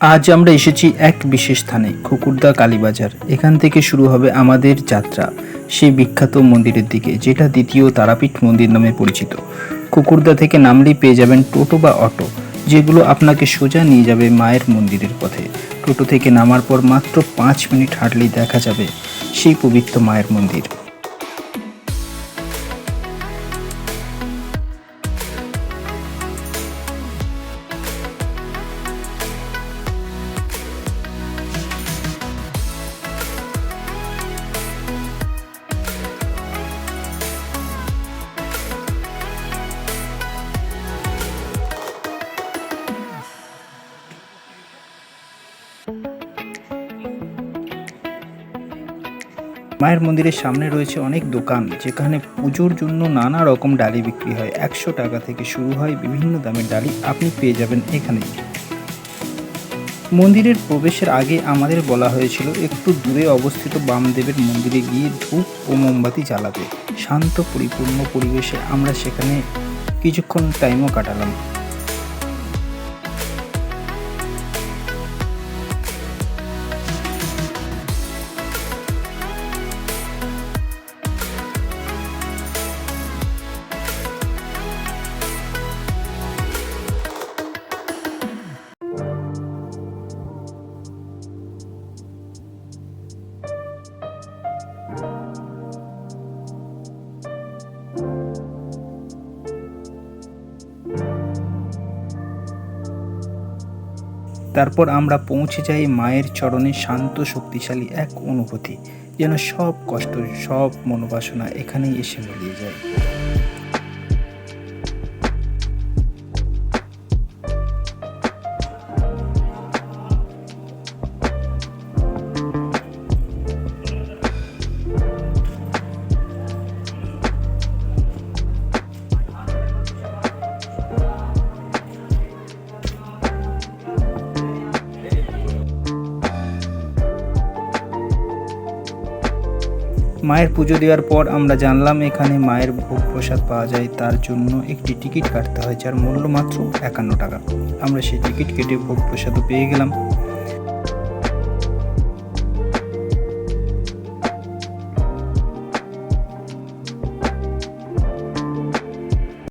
আজ আমরা এসেছি এক বিশেষ স্থানে খুকুরদা কালীবাজার। এখান থেকে শুরু হবে আমাদের যাত্রা, সেই বিখ্যাত মন্দিরের দিকে, যেটা দ্বিতীয় তারাপীঠ মন্দির নামে পরিচিত। কুকুরদা থেকে নামলেই পেয়ে যাবেন টোটো বা অটো, যেগুলো আপনাকে সোজা নিয়ে যাবে মায়ের মন্দিরের পথে। টোটো থেকে নামার পর মাত্র পাঁচ মিনিট হাঁটলেই দেখা যাবে সেই পবিত্র মায়ের মন্দির। মায়ের মন্দিরের সামনে রয়েছে অনেক দোকান, যেখানে পুজোর জন্য নানা রকম ডালি বিক্রি হয়। একশো টাকা থেকে শুরু হয় বিভিন্ন দামের ডালি। আপনি পেয়ে যাবেন এখানে মন্দিরের প্রবেশের আগে আমাদের বলা হয়েছিল, একটু দূরে অবস্থিত বামদেবের মন্দিরে গিয়ে ধূপ ও মোমবাতি জ্বালাতে শান্ত, পরিপূর্ণ পরিবেশে আমরা সেখানে কিছুক্ষণ টাইমও কাটালাম। তারপর আমরা পৌঁছে যাই মায়ের চরণে শান্ত, শক্তিশালী এক অনুভূতি, যেন সব কষ্ট, সব মনোবাসনা এখানেই এসে মিলিয়ে যায়। মায়ের পুজো দেওয়ার পর আমরা জানলাম এখানে মায়ের ভোগ প্রসাদ পাওয়া যায়, তার জন্য একটি টিকিট কাটতে হয় যার মূল্য মাত্র একান্ন টাকা। আমরা সেই টিকিট কেটে ভোগ প্রসাদও পেয়ে গেলাম।